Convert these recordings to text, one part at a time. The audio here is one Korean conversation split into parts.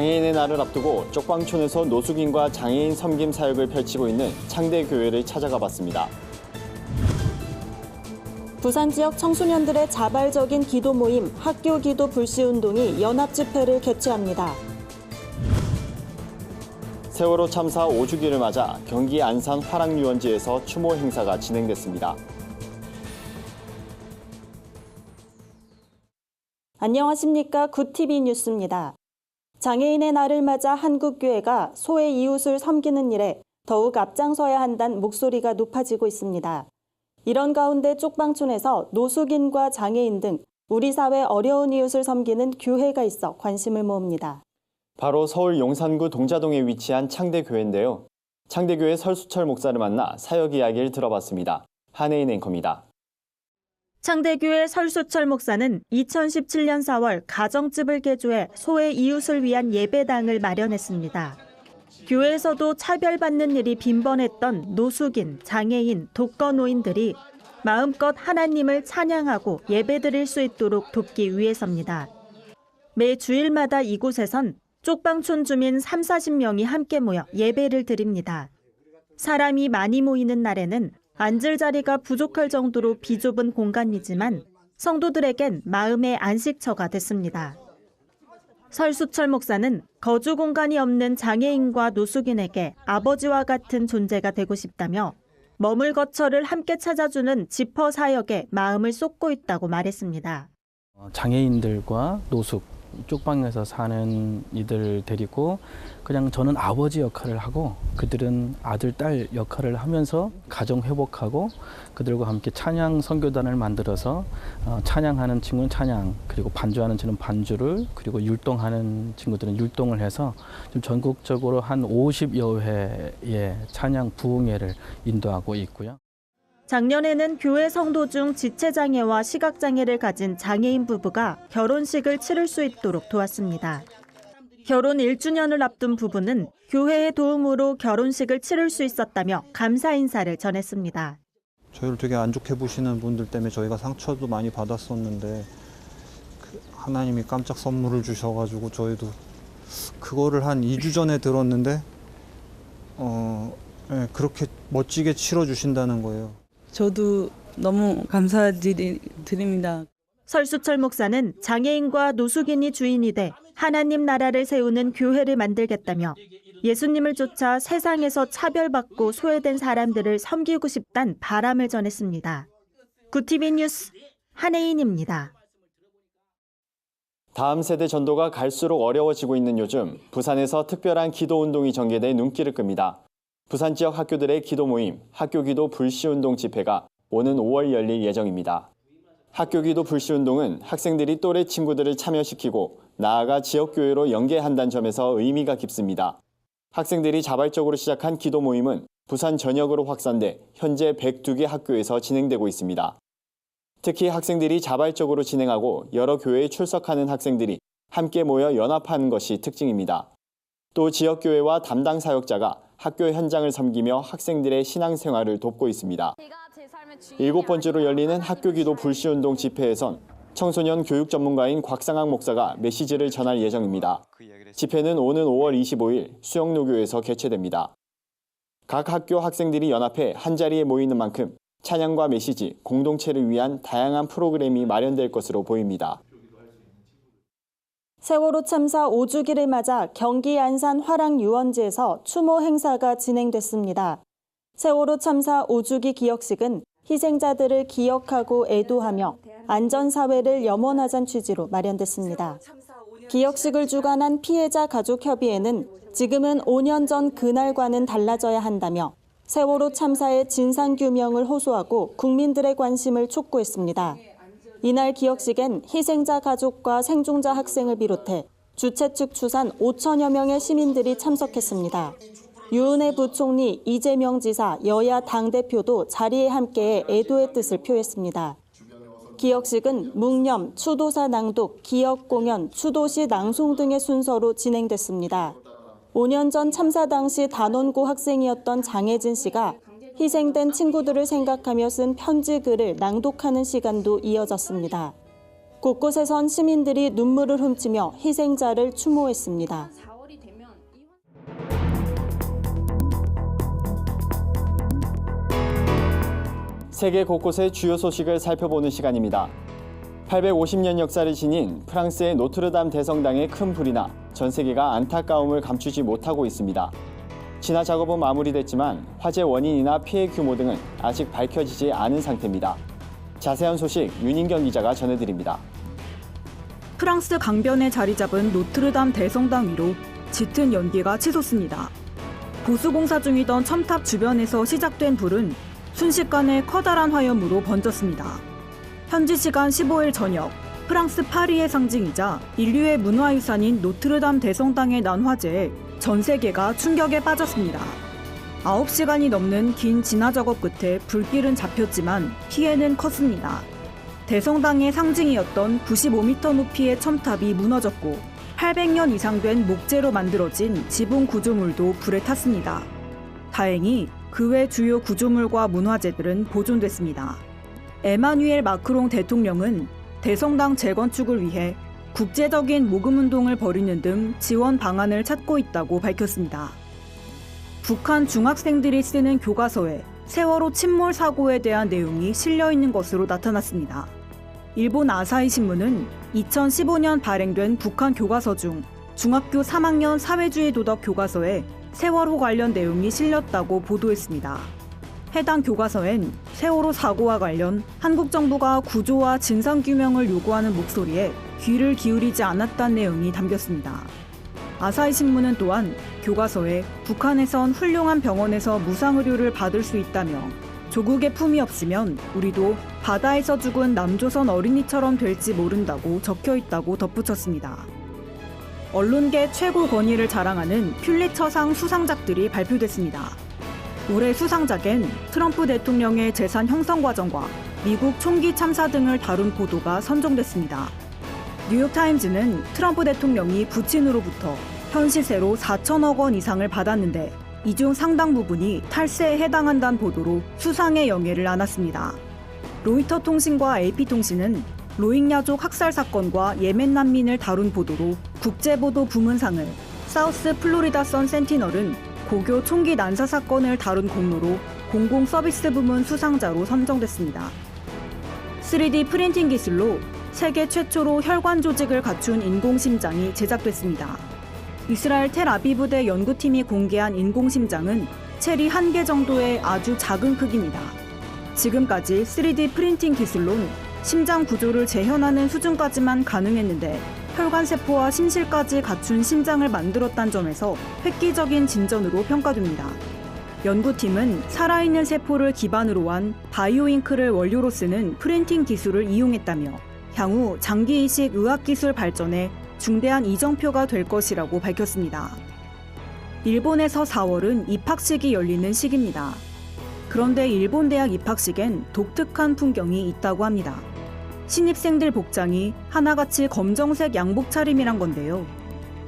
장애인의 날을 앞두고 쪽방촌에서 노숙인과 장애인 섬김 사역을 펼치고 있는 창대교회를 찾아가 봤습니다. 부산 지역 청소년들의 자발적인 기도 모임 학교 기도 불씨 운동이 연합 집회를 개최합니다. 세월호 참사 5주기를 맞아 경기 안산 화랑유원지에서 추모 행사가 진행됐습니다. 안녕하십니까 굿TV 뉴스입니다. 장애인의 날을 맞아 한국교회가 소외 이웃을 섬기는 일에 더욱 앞장서야 한다는 목소리가 높아지고 있습니다. 이런 가운데 쪽방촌에서 노숙인과 장애인 등 우리 사회 어려운 이웃을 섬기는 교회가 있어 관심을 모읍니다. 바로 서울 용산구 동자동에 위치한 창대교회인데요. 창대교회 설수철 목사를 만나 사역 이야기를 들어봤습니다. 한혜인 앵커입니다. 창대교회 설수철 목사는 2017년 4월 가정집을 개조해 소외 이웃을 위한 예배당을 마련했습니다. 교회에서도 차별받는 일이 빈번했던 노숙인, 장애인, 독거노인들이 마음껏 하나님을 찬양하고 예배드릴 수 있도록 돕기 위해서입니다. 매 주일마다 이곳에선 쪽방촌 주민 3, 40명이 함께 모여 예배를 드립니다. 사람이 많이 모이는 날에는 앉을 자리가 부족할 정도로 비좁은 공간이지만 성도들에겐 마음의 안식처가 됐습니다. 설수철 목사는 거주 공간이 없는 장애인과 노숙인에게 아버지와 같은 존재가 되고 싶다며 머물 거처를 함께 찾아주는 지퍼 사역에 마음을 쏟고 있다고 말했습니다. 어, 장애인들과 노숙 쪽 방에서 사는 이들 데리고 그냥 저는 아버지 역할을 하고 그들은 아들 딸 역할을 하면서 가정 회복하고 그들과 함께 찬양 선교단을 만들어서 어, 찬양하는 친구는 찬양 그리고 반주하는 친구는 반주를 그리고 율동하는 친구들은 율동을 해서 좀 전국적으로 한 50여 회의 찬양 부흥회를 인도하고 있고요. 작년에는 교회 성도 중 지체장애와 시각장애를 가진 장애인 부부가 결혼식을 치를 수 있도록 도왔습니다. 결혼 1주년을 앞둔 부부는 교회의 도움으로 결혼식을 치를 수 있었다며 감사 인사를 전했습니다. 저희를 되게 안 좋게 보시는 분들 때문에 저희가 상처도 많이 받았었는데 그 하나님이 깜짝 선물을 주셔가지고 저희도 그거를 한 2주 전에 들었는데 어 예, 그렇게 멋지게 치러 주신다는 거예요. 저도 너무 감사드립니다. 설수철 목사는 장애인과 노숙인이 주인이 돼 하나님 나라를 세우는 교회를 만들겠다며 예수님을 쫓아 세상에서 차별받고 소외된 사람들을 섬기고 싶단 바람을 전했습니다. 구티비 뉴스 한혜인입니다. 다음 세대 전도가 갈수록 어려워지고 있는 요즘 부산에서 특별한 기도 운동이 전개돼 눈길을 끕니다. 부산 지역 학교들의 기도 모임 학교 기도 불시 운동 집회가 오는 5월 열릴 예정입니다. 학교 기도 불시 운동은 학생들이 또래 친구들을 참여시키고 나아가 지역 교회로 연계한다는 점에서 의미가 깊습니다. 학생들이 자발적으로 시작한 기도 모임은 부산 전역으로 확산돼 현재 102개 학교에서 진행되고 있습니다. 특히 학생들이 자발적으로 진행하고 여러 교회에 출석하는 학생들이 함께 모여 연합하는 것이 특징입니다. 또 지역교회와 담당 사역자가 학교 현장을 섬기며 학생들의 신앙생활을 돕고 있습니다. 일곱 번째로 열리는 학교 기도 불시운동 집회에선 청소년 교육 전문가인 곽상학 목사가 메시지를 전할 예정입니다. 집회는 오는 5월 25일 수영노교에서 개최됩니다. 각 학교 학생들이 연합해 한자리에 모이는 만큼 찬양과 메시지, 공동체를 위한 다양한 프로그램이 마련될 것으로 보입니다. 세월호 참사 5주기를 맞아 경기 안산 화랑 유원지에서 추모 행사가 진행됐습니다. 세월호 참사 5주기 기억식은 희생자들을 기억하고 애도하며 안전사회를 염원하자는 취지로 마련됐습니다. 기억식을 주관한 피해자 가족협의회는 지금은 5년 전 그날과는 달라져야 한다며 세월호 참사의 진상규명을 호소하고 국민들의 관심을 촉구했습니다. 이날 기억식엔 희생자 가족과 생존자 학생을 비롯해 주최 측 추산 5천여 명의 시민들이 참석했습니다. 유은혜 부총리, 이재명 지사, 여야 당대표도 자리에 함께 애도의 뜻을 표했습니다. 기억식은 묵념, 추도사 낭독, 기억 공연, 추도시 낭송 등의 순서로 진행됐습니다. 5년 전 참사 당시 단원고 학생이었던 장혜진 씨가 희생된 친구들을 생각하며 쓴 편지 글을 낭독하는 시간도 이어졌습니다. 곳곳에선 시민들이 눈물을 훔치며 희생자를 추모했습니다. 세계 곳곳의 주요 소식을 살펴보는 시간입니다. 850년 역사를 지닌 프랑스의 노트르담 대성당의 큰 불이 나 전 세계가 안타까움을 감추지 못하고 있습니다. 진화 작업은 마무리됐지만 화재 원인이나 피해 규모 등은 아직 밝혀지지 않은 상태입니다. 자세한 소식 윤인경 기자가 전해드립니다. 프랑스 강변에 자리 잡은 노트르담 대성당 위로 짙은 연기가 치솟습니다. 보수공사 중이던 첨탑 주변에서 시작된 불은 순식간에 커다란 화염으로 번졌습니다. 현지 시간 15일 저녁 프랑스 파리의 상징이자 인류의 문화유산인 노트르담 대성당에 난 화재에 전 세계가 충격에 빠졌습니다. 9시간이 넘는 긴 진화 작업 끝에 불길은 잡혔지만 피해는 컸습니다. 대성당의 상징이었던 95m 높이의 첨탑이 무너졌고 800년 이상 된 목재로 만들어진 지붕 구조물도 불에 탔습니다. 다행히 그 외 주요 구조물과 문화재들은 보존됐습니다. 에마뉴엘 마크롱 대통령은 대성당 재건축을 위해 국제적인 모금 운동을 벌이는 등 지원 방안을 찾고 있다고 밝혔습니다. 북한 중학생들이 쓰는 교과서에 세월호 침몰 사고에 대한 내용이 실려 있는 것으로 나타났습니다. 일본 아사히 신문은 2015년 발행된 북한 교과서 중 중학교 3학년 사회주의 도덕 교과서에 세월호 관련 내용이 실렸다고 보도했습니다. 해당 교과서엔 세월호 사고와 관련 한국 정부가 구조와 진상 규명을 요구하는 목소리에 귀를 기울이지 않았다는 내용이 담겼습니다. 아사히 신문은 또한 교과서에 북한에선 훌륭한 병원에서 무상의료를 받을 수 있다며 조국의 품이 없으면 우리도 바다에서 죽은 남조선 어린이처럼 될지 모른다고 적혀 있다고 덧붙였습니다. 언론계 최고 권위를 자랑하는 퓰리처상 수상작들이 발표됐습니다. 올해 수상작엔 트럼프 대통령의 재산 형성 과정과 미국 총기 참사 등을 다룬 보도가 선정됐습니다. 뉴욕타임즈는 트럼프 대통령이 부친으로부터 현 시세로 4천억 원 이상을 받았는데 이 중 상당 부분이 탈세에 해당한다는 보도로 수상의 영예를 안았습니다. 로이터 통신과 AP통신은 로힝야족 학살 사건과 예멘 난민을 다룬 보도로 국제보도 부문상을, 사우스 플로리다 선 센티널은 고교 총기 난사 사건을 다룬 공로로 공공 서비스 부문 수상자로 선정됐습니다. 3D 프린팅 기술로 세계 최초로 혈관 조직을 갖춘 인공심장이 제작됐습니다. 이스라엘 텔아비브대 연구팀이 공개한 인공심장은 체리 한 개 정도의 아주 작은 크기입니다. 지금까지 3D 프린팅 기술론 심장 구조를 재현하는 수준까지만 가능했는데 혈관세포와 심실까지 갖춘 심장을 만들었다는 점에서 획기적인 진전으로 평가됩니다. 연구팀은 살아있는 세포를 기반으로 한 바이오잉크를 원료로 쓰는 프린팅 기술을 이용했다며 향후 장기 이식 의학 기술 발전에 중대한 이정표가 될 것이라고 밝혔습니다. 일본에서 4월은 입학식이 열리는 시기입니다. 그런데 일본 대학 입학식엔 독특한 풍경이 있다고 합니다. 신입생들 복장이 하나같이 검정색 양복 차림이란 건데요.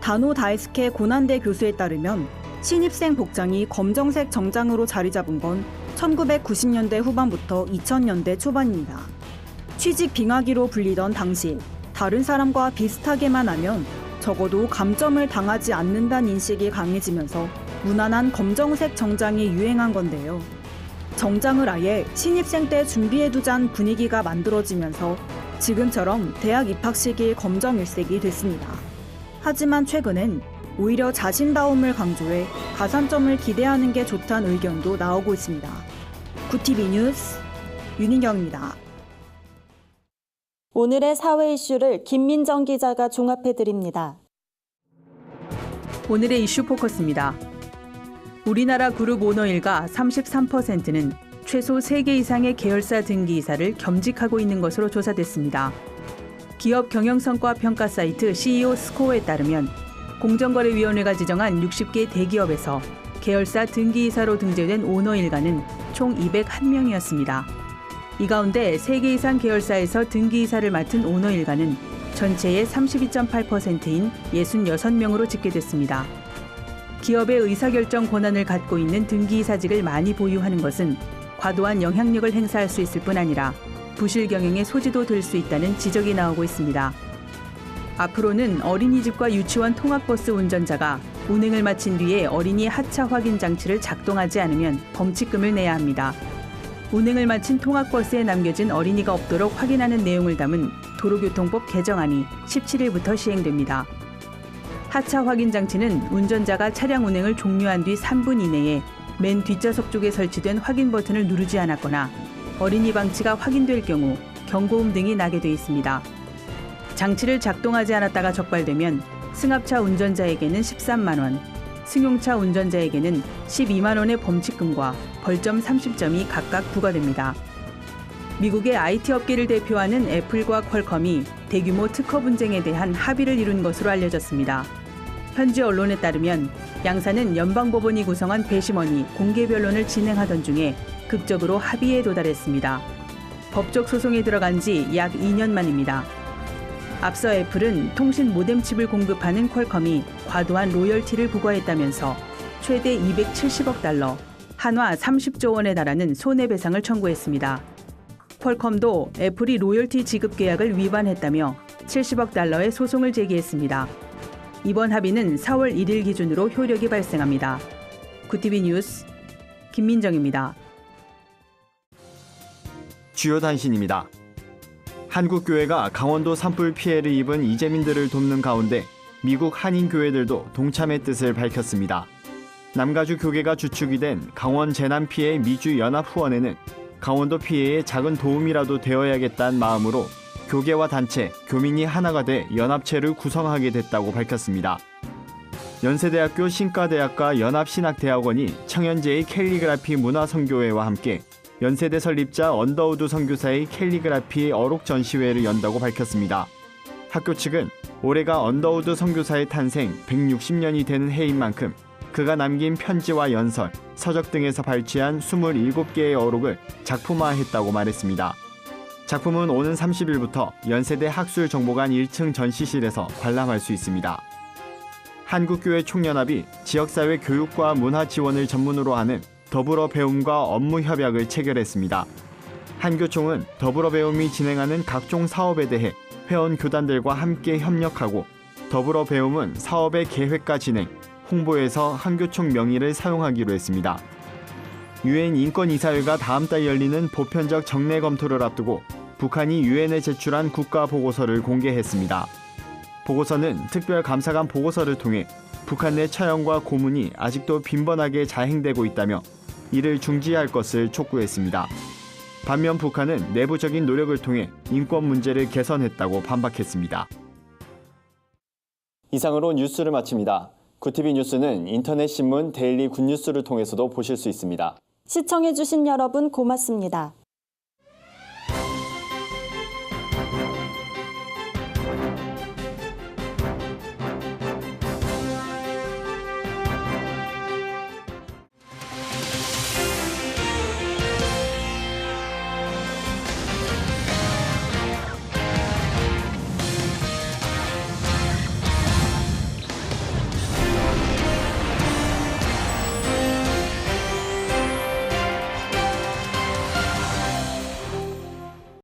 다노 다이스케 고난대 교수에 따르면 신입생 복장이 검정색 정장으로 자리 잡은 건 1990년대 후반부터 2000년대 초반입니다. 취직 빙하기로 불리던 당시 다른 사람과 비슷하게만 하면 적어도 감점을 당하지 않는다는 인식이 강해지면서 무난한 검정색 정장이 유행한 건데요. 정장을 아예 신입생 때 준비해두잔 분위기가 만들어지면서 지금처럼 대학 입학식이 검정 일색이 됐습니다. 하지만 최근엔 오히려 자신다움을 강조해 가산점을 기대하는 게 좋다는 의견도 나오고 있습니다. 구티비 뉴스 윤인경입니다. 오늘의 사회 이슈를 김민정 기자가 종합해 드립니다. 오늘의 이슈 포커스입니다. 우리나라 그룹 오너 일가 33%는 최소 3개 이상의 계열사 등기 이사를 겸직하고 있는 것으로 조사됐습니다. 기업 경영성과 평가 사이트 CEO 스코어에 따르면 공정거래위원회가 지정한 60개 대기업에서 계열사 등기 이사로 등재된 오너 일가는 총 201명이었습니다. 이 가운데 3개 이상 계열사에서 등기 이사를 맡은 오너 일가는 전체의 32.8%인 66명으로 집계됐습니다. 기업의 의사결정 권한을 갖고 있는 등기이사직을 많이 보유하는 것은 과도한 영향력을 행사할 수 있을 뿐 아니라 부실 경영의 소지도 될 수 있다는 지적이 나오고 있습니다. 앞으로는 어린이집과 유치원 통학버스 운전자가 운행을 마친 뒤에 어린이 하차 확인 장치를 작동하지 않으면 범칙금을 내야 합니다. 운행을 마친 통학버스에 남겨진 어린이가 없도록 확인하는 내용을 담은 도로교통법 개정안이 17일부터 시행됩니다. 하차 확인 장치는 운전자가 차량 운행을 종료한 뒤 3분 이내에 맨 뒷좌석 쪽에 설치된 확인 버튼을 누르지 않았거나 어린이 방치가 확인될 경우 경고음 등이 나게 돼 있습니다. 장치를 작동하지 않았다가 적발되면 승합차 운전자에게는 13만 원, 승용차 운전자에게는 12만 원의 범칙금과 벌점 30점이 각각 부과됩니다. 미국의 IT 업계를 대표하는 애플과 퀄컴이 대규모 특허 분쟁에 대한 합의를 이룬 것으로 알려졌습니다. 현지 언론에 따르면 양사는 연방법원이 구성한 배심원이 공개 변론을 진행하던 중에 극적으로 합의에 도달했습니다. 법적 소송에 들어간 지 약 2년 만입니다. 앞서 애플은 통신 모뎀 칩을 공급하는 퀄컴이 과도한 로열티를 부과했다면서 최대 270억 달러, 한화 30조 원에 달하는 손해배상을 청구했습니다. 퀄컴도 애플이 로열티 지급 계약을 위반했다며 70억 달러의 소송을 제기했습니다. 이번 합의는 4월 1일 기준으로 효력이 발생합니다. 구티비 뉴스 김민정입니다. 주요 단신입니다. 한국교회가 강원도 산불 피해를 입은 이재민들을 돕는 가운데 미국 한인교회들도 동참의 뜻을 밝혔습니다. 남가주 교계가 주축이 된 강원 재난 피해 미주 연합 후원회는 강원도 피해에 작은 도움이라도 되어야겠다는 마음으로 교계와 단체, 교민이 하나가 돼 연합체를 구성하게 됐다고 밝혔습니다. 연세대학교 신과대학과 연합신학대학원이 청년제의 캘리그라피 문화선교회와 함께 연세대 설립자 언더우드 선교사의 캘리그라피 어록 전시회를 연다고 밝혔습니다. 학교 측은 올해가 언더우드 선교사의 탄생 160년이 되는 해인 만큼 그가 남긴 편지와 연설, 서적 등에서 발췌한 27개의 어록을 작품화했다고 말했습니다. 작품은 오는 30일부터 연세대 학술정보관 1층 전시실에서 관람할 수 있습니다. 한국교회 총연합이 지역사회 교육과 문화 지원을 전문으로 하는 더불어 배움과 업무 협약을 체결했습니다. 한교총은 더불어 배움이 진행하는 각종 사업에 대해 회원 교단들과 함께 협력하고 더불어 배움은 사업의 계획과 진행, 홍보에서 한교총 명의를 사용하기로 했습니다. 유엔 인권이사회가 다음 달 열리는 보편적 정례 검토를 앞두고 북한이 유엔에 제출한 국가 보고서를 공개했습니다. 보고서는 특별감사관 보고서를 통해 북한 내 처형과 고문이 아직도 빈번하게 자행되고 있다며 이를 중지할 것을 촉구했습니다. 반면 북한은 내부적인 노력을 통해 인권 문제를 개선했다고 반박했습니다. 이상으로 뉴스를 마칩니다. 구티비 뉴스는 인터넷 신문 데일리 굿뉴스를 통해서도 보실 수 있습니다. 시청해주신 여러분 고맙습니다.